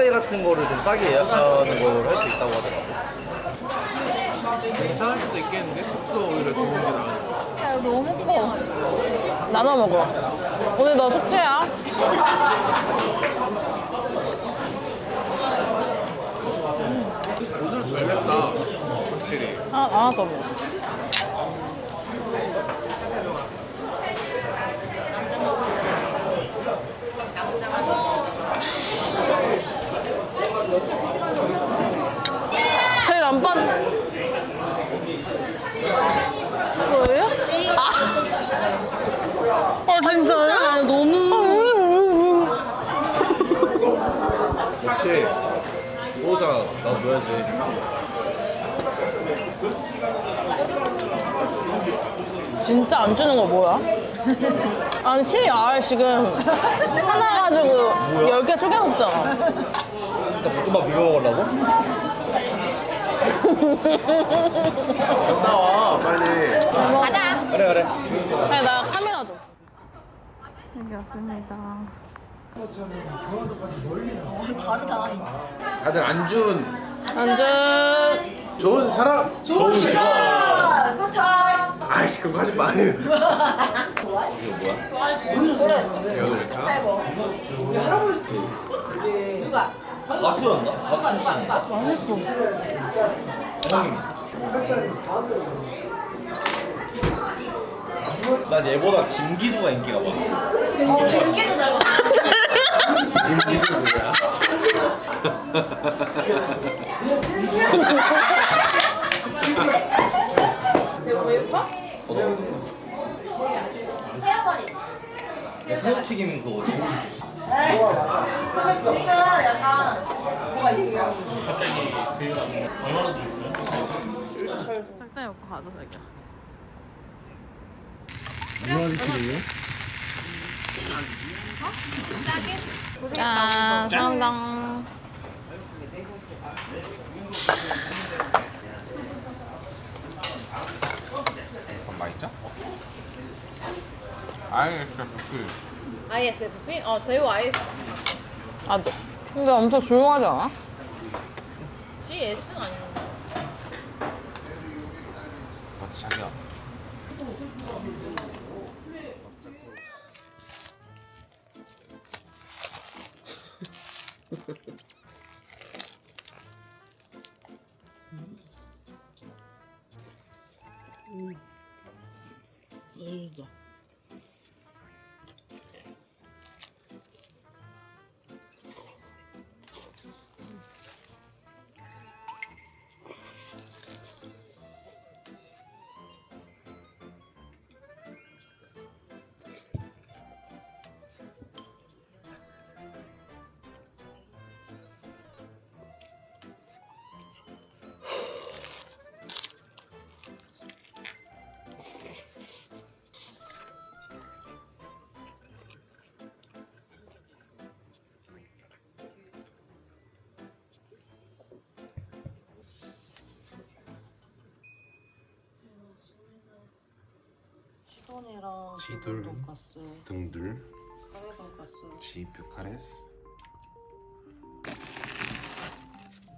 호텔 같은 거를 좀 싸게 예약하는 걸 할 수 있다고 하더라고. 괜찮을 수도 있겠는데 숙소 오히려 좋은 게 나으니까 너무 커. 나눠 먹어. 오늘 너 숙제야? 오늘 덜 맵다 확실히 하나, 하나 더 먹어. 제일 안 빤. 뭐예요? 아, 아 진짜요? 너무. 역시 보호자 놔줘야지. 진짜 안 주는 거 뭐야? 아니 CR 지금 하나 가지고 열 개 쪼개 먹잖아. 일단 볶음밥 비벼 먹으려고? 나와 빨리 가자. 그래 그래. 아니 나 카메라 줘. 여기 왔습니다. 다들 안준 안전. 좋은 사람 좋은 시간 굿타임. 아이씨 그거 하지 마 이거 뭐야? 여덟 가수였나? 가수였나? 맛있어. 난 얘보다 김기두가 인기가 많아. 김기도 닮아. 김기도? 헤어버리. 새우튀김 그거지. 근데 지금 약간 뭐가 있어? 일단 여기 가자 자기야. 짠, 감사합 니다. 잠깐 맛있죠? ISFP ISFP? 어 대우 IS. 아, 너, 근데 엄청 조용하지 않아? GS가 아닌데. 맞지 자기야 mm. 시돈이랑 지돌. 돈가스, 등둘 카레 돈가스. 지프 카레스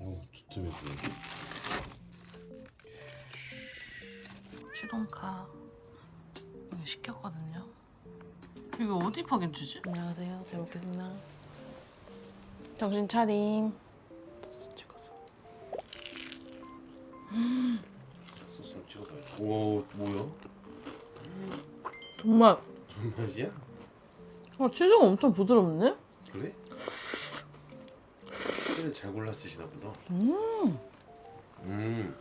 오 두툼해 보여 치동카 이거 시켰거든요. 이거 어디 파김치지? 안녕하세요. 잘 먹겠습니다. 정신 차림. 정말. 맛이야? 아, 치즈가 엄청 부드럽네? 그래? 를잘 골라 쓰시나 보다 음. 음.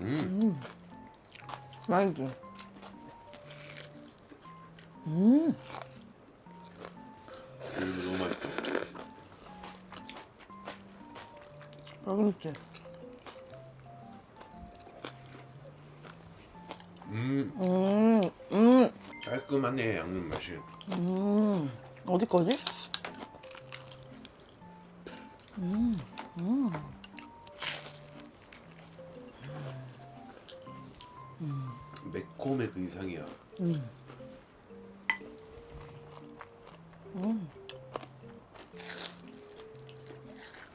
음. 음. 맛있지? 음, 이거 너무 맛있다. 맛있지? 음, 음, 음, 깔끔하네 양념 맛이. 음. 어디 거지? 음, 음. 매콤의 그 이상이야. 음. 음.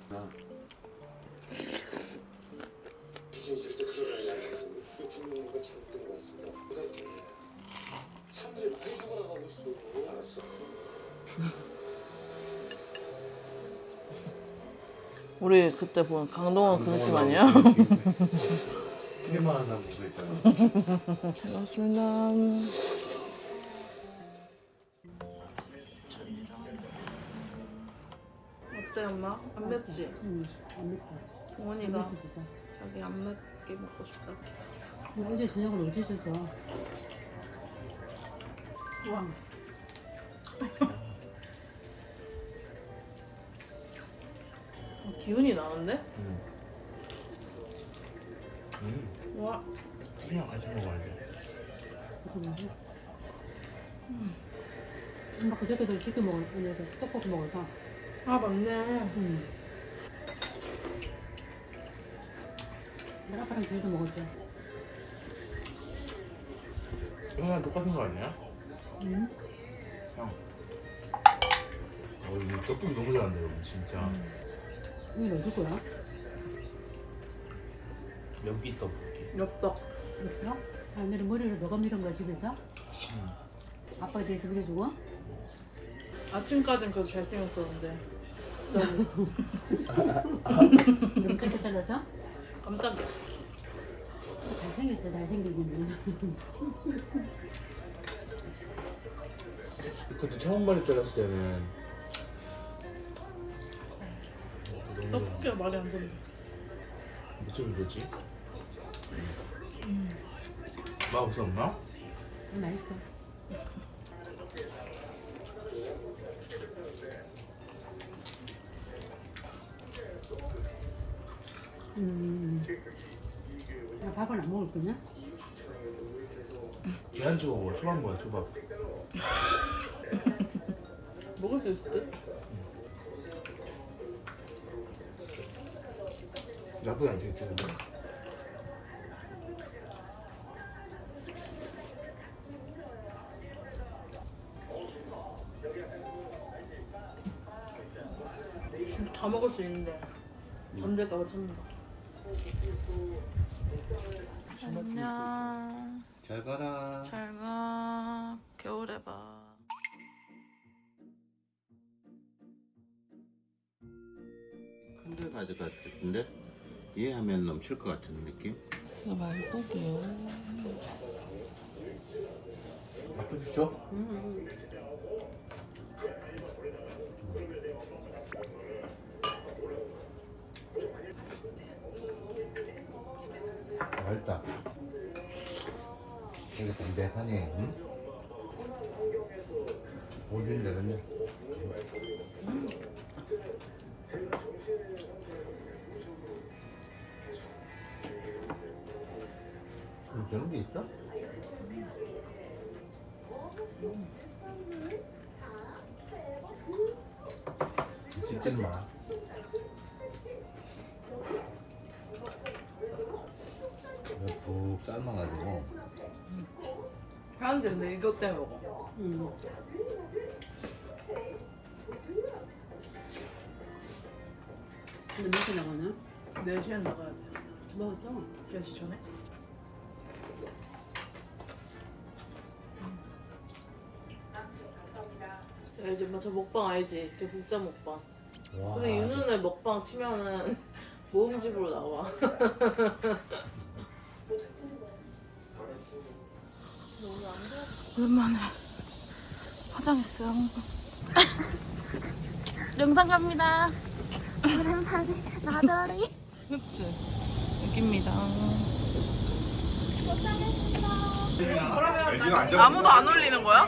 나 우리 그때 본 강동원 그 느낌 아니야? 테마 하나 무서 있잖아. 잘 먹었습니다. 어때 엄마? 안 맵지? 응, 안 맵다. 동원이가. 자기 안 맵게 먹고 싶다. 너 어제 저녁을 어디 있었어? 와. 기운이 나는데? 와. 그냥 같이 먹어야 돼. 그치, 엄마 그저께도 치킨 먹을, 그 떡볶이 먹을까? 아 맞네. 응. 내가 아빠랑 둘이서 먹었지. 형이랑 똑같은 거 아니야? 응? 형. 어, 이거 떡볶이 너무 잘한다, 여러분, 진짜. 이게 어디 거야? 면기 떡볶이. 엽떡. 그렇구나? 아, 오늘은 머리를 너가 밀은 거야, 집에서? 아빠가 대해서 밀어주고? 아침까진 그래도 잘생겼었는데. 너무 짧게 잘라서? 깜짝이야. 잘생겼어, 잘생기긴. 그때 처음 머리 잘랐을 때는. 떡볶이가 말이 안 된다. 몇점 줬지? 맛 없었나? 맛있어. 음, 나 밥을 안 먹을 거냐? 계란 먹어, 초밥 뭐야, 초밥. 먹을 수 있을 듯? 나쁘지 않겠지, 근데. 진짜 다 먹을 수 있는데 언제까지 참는다. 안녕. 잘 가라. 잘 가. 겨울에 봐. 큰데 가져갈 것 같은데 이해하면 넘칠 것 같은 느낌? 이거 말고기요. 앞에 주죠? 맛있다. 되게 담백하네. 응? 오긴 되겠네. 음, 저런 게 있어? 마. 그냥 푹 삶아가지고 하는데 근데 이것 때문에 먹어. 음. 근데 몇시 나가나? 4시에 나가야 돼. 먹었어? 4시 전에? 자, 이제 뭐저 먹방 알지? 저 국자 먹방. 와, 근데 윤은의 먹방 치면은 모음집으로 나와. 오랜만에 화장했어요. 영상 갑니다. 오랜만에 나들이. 그치? 여기입니다. 아무도 안 올리는 거야?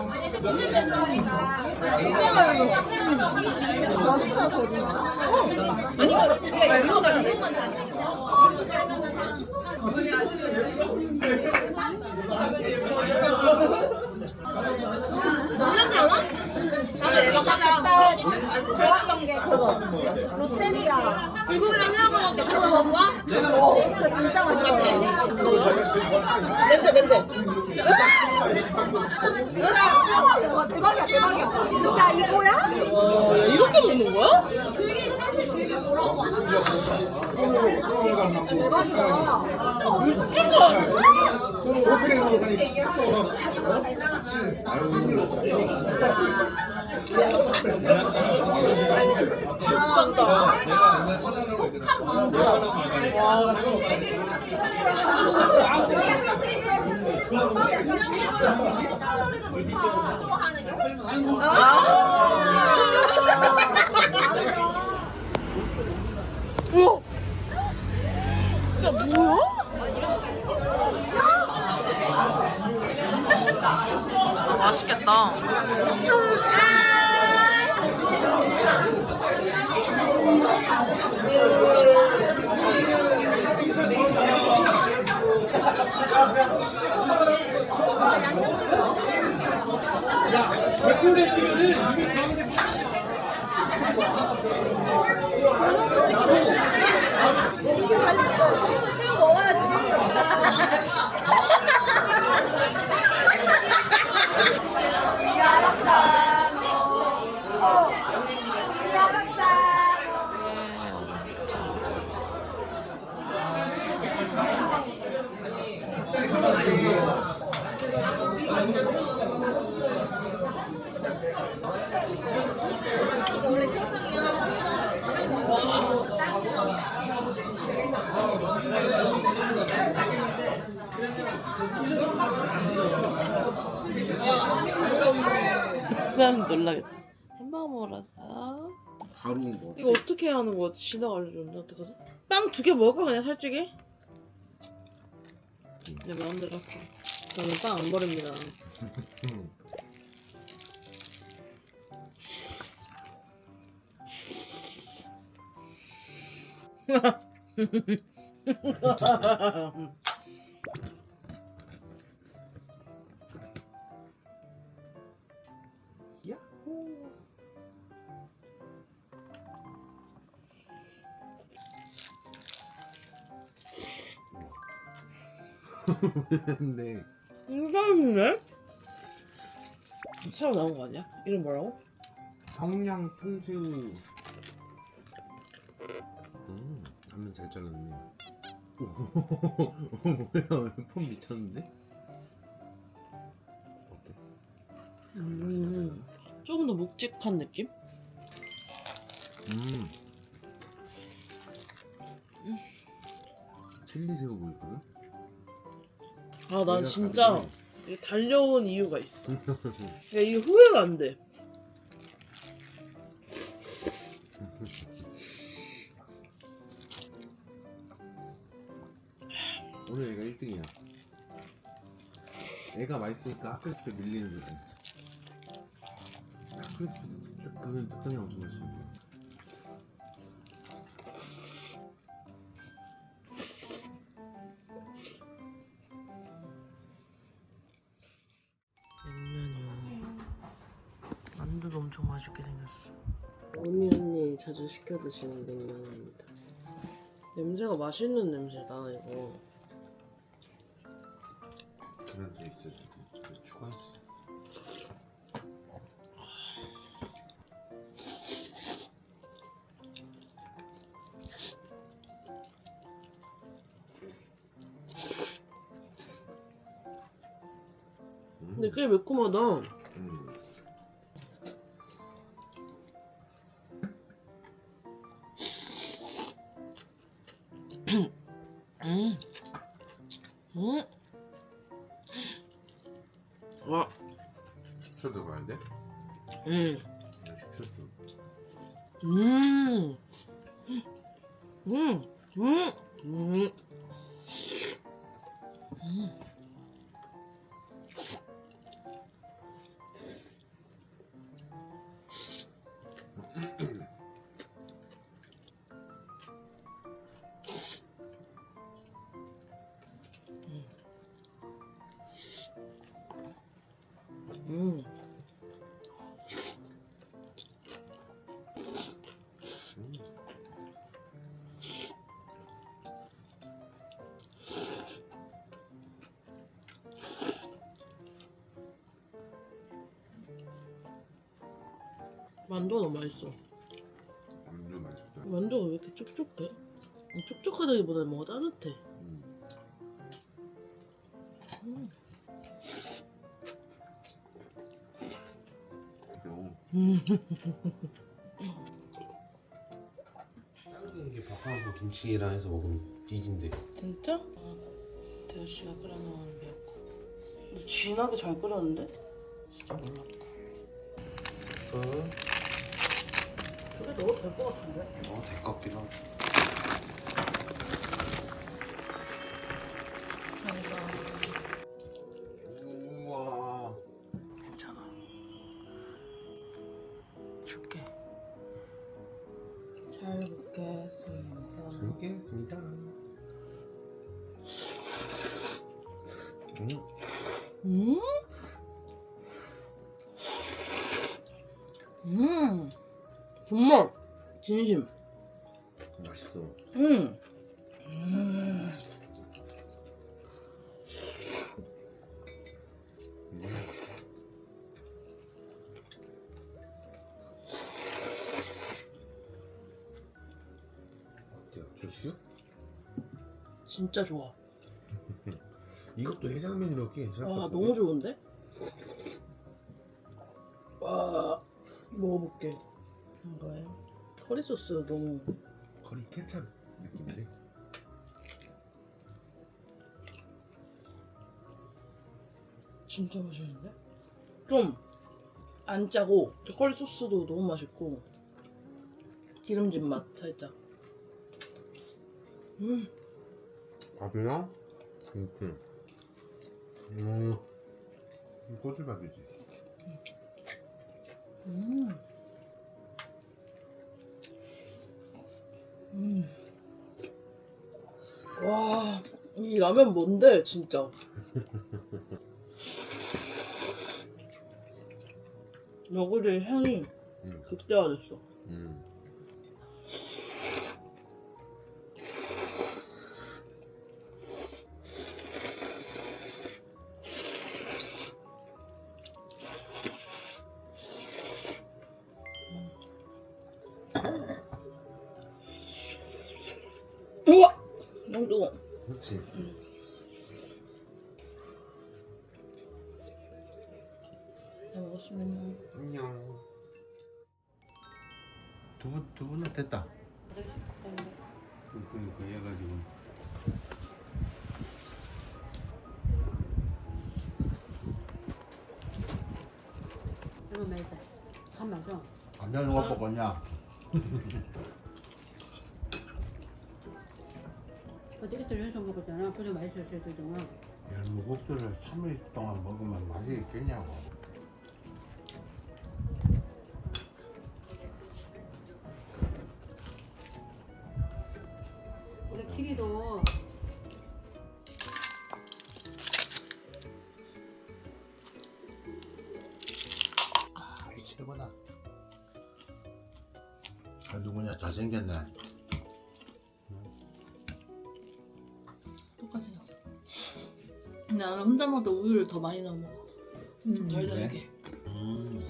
다. 좋았던 게 그거. 롯데리아. 먹은 거야? 그거 진짜 맛있더라. 냄새 냄새. 와 대박이야 대박이야. 야 이거야? 와, 야, 이렇게 먹는 거야? 아, 맛있겠다. 새우 새우 먹어야지. 원래 새우탕이야. 새우도 하나씩 끓여 먹어. 사람 놀라겠다. 햄버거 먹으러. 바로 온 거. 이거 어떻게 하는 거야? 지나가 알려줬는데 어떡하지? 빵 두 개 먹을까 그냥 솔직히? 내 마음대로 할게. 저는 빵 안 버립니다. 근데 인사했네? 새로 나온 거 아니야? 이름 뭐라고? 성냥 통새우. 음, 단면 잘 잘랐네. 오, 뭐야, 폼 미쳤는데? 어때? 음, 조금 더 묵직한 느낌? 음. 칠리 새우 보이거든? 아, 나 얘가 진짜. 이게 달려온 이유가 있어. 야, 이게 후회가 안 돼. 오늘 애가 1등이야. 애가 맛있으니까 때 밀리는 거지. 학교에서 때 그건 특강이 엄청 맛있는 거 맛있게 생겼어. 언니 언니 자주 시켜 드시는 냉면입니다. 냄새가 맛있는 냄새다 이거. 계란도 있어 지금. 그래서 추가했어. 음. 근데 꽤 매콤하다. 음. 음. 음. 와. 식초 들어가야 돼? 음. 네, 식초 좀. 음. 음. 음. 음. 음. 만두가 너무 맛있어. 만두 맛있다. 만두가 왜 이렇게 촉촉해? 촉촉하다기보다 뭔가 따뜻해. 음. 음. 요. 작은 게 밥하고 김치랑 해서 먹으면 뒤진대. 진짜? 아, 대호 씨가 끓여놓은 미역국. 근데 진하게 잘 끓였는데? 진짜 몰랐다. 어? 넣어도 될 것 같은데? 어, 될것 같기도 하고. 우와. 괜찮아. 줄게. 잘 먹겠습니다. 잘 먹겠습니다. 음. 음? 음. 정말 진심. 맛있어. 음. 음. 음. 어때요? 좋지요? 진짜 좋아. 이것도 해장면이 넣기 괜찮을 것 와 같은데? 아, 너무 좋은데? 와 먹어볼게. 뭔가요? 커리 소스 너무 거리 케찹 느낌이네. 진짜 맛있는데? 좀 안 짜고 커리 소스도 너무 맛있고 기름진 맛 살짝. 음. 밥이랑 김치. 음. 꼬들밥이지. 음. 음. 와, 이 라면 뭔데, 진짜? 너구리 향이 음. 극대화됐어. 음. 한 마셔. 감자 누가 뽑았냐? 어떻게 또 연속 먹었잖아. 그래 맛있었을 때잖아. 열무국수를 3일 동안 먹으면 맛이 있겠냐고. 더 많이 넣어 먹어. 좀 달달하게. 음.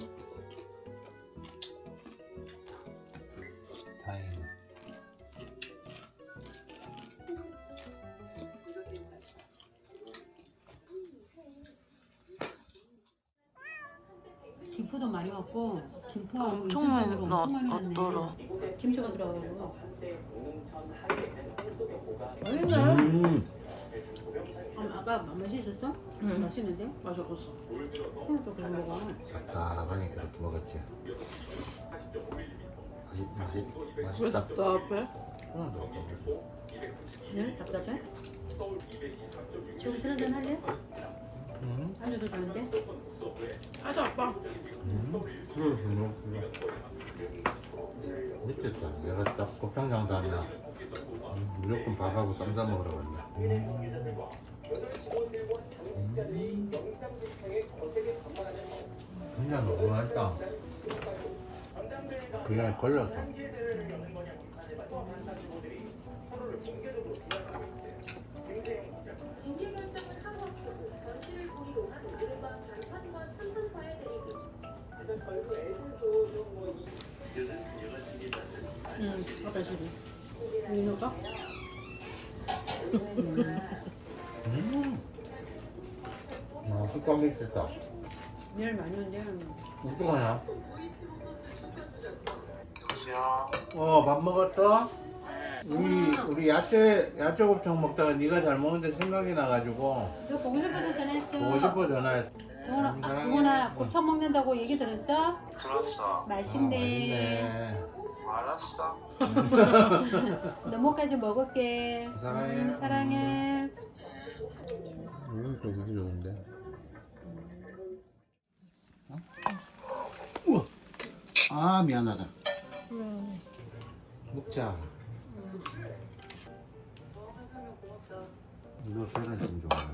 다행이네. 김포도 많이 왔고 김포하고 엄청 많이 인천쪽으로 나- 엄청 많이 왔네. 왔더라. 김치가 들어가고. 음. 아, 아까 맛이 있었어? 맛있는데? 맛있었어. 그러니까 그런 거가. 답답하게 그렇게 먹었지. 맛있, 맛있, 왜 맛있다. 답답해? 응. 네? 답답해? 지금 술 한잔 할래? 응. 안주도 좋은데? 하자 아빠. 그래, 그래, 그래. 미쳤다. 내가 딱 곱창장도 하면 음, 무조건 밥하고 쌈싸 먹으러 갔네. 진짜 너무 맛있다. 그냥 걸렸어. 응. 아까 지금. 민호가? 음. 아, 숟갈 믹스다. 내일 온대. 어떡하냐? 어, 밥 먹었어? 우리 우리 야채 야채 곱창 먹다가 네가 잘 먹는데 생각이 나가지고 너 보고 싶어서 전화했어. 보고 싶어 전화했어. 동훈아, 아, 사랑해. 동훈아 곱창 먹는다고 얘기 들었어? 들었어. 맛있네. 알았어. 너뭇까지 먹을게. 사랑해. 음, 사랑해. 음, 되게 좋은데. 어? 우와. 아 미안하다. 먹자. 너 계란찜 좋아해.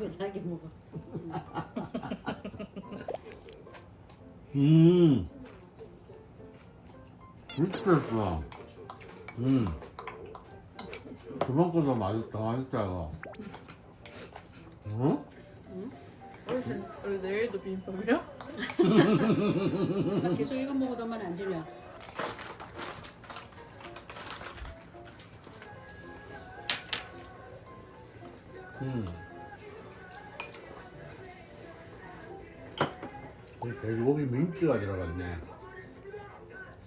왜 자기 먹어? 음. 미쳤어. 음. 그만큼 더 맛있다, 맛있다, 이거. 응? 우리 내일도 비빔밥이야? 계속 이거 먹어도만 안 질려. 음. 이 돼지고기 민트가 들어갔네.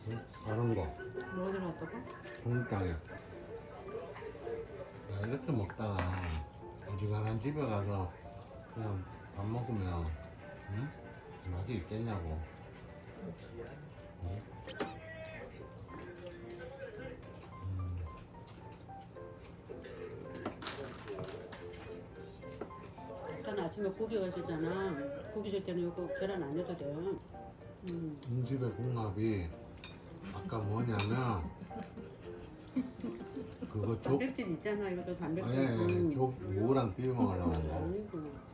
응? 다른 거. 뭐 들어갔다고? 중장에. 야, 이렇게 먹다가 어지간한 집에 가서 그냥 밥 먹으면 응? 맛이 있겠냐고. 응? 아까 아침에 고기 가셨잖아. 고기 줄 때는 이거 계란 안 넣어도 돼. 음. 이 집의 궁합이 아까 뭐냐면 그거 족 단백질 있잖아. 이것도 단백질. 아니 아니, 족 무랑 비벼 먹으려고 아니구나. 음. 응.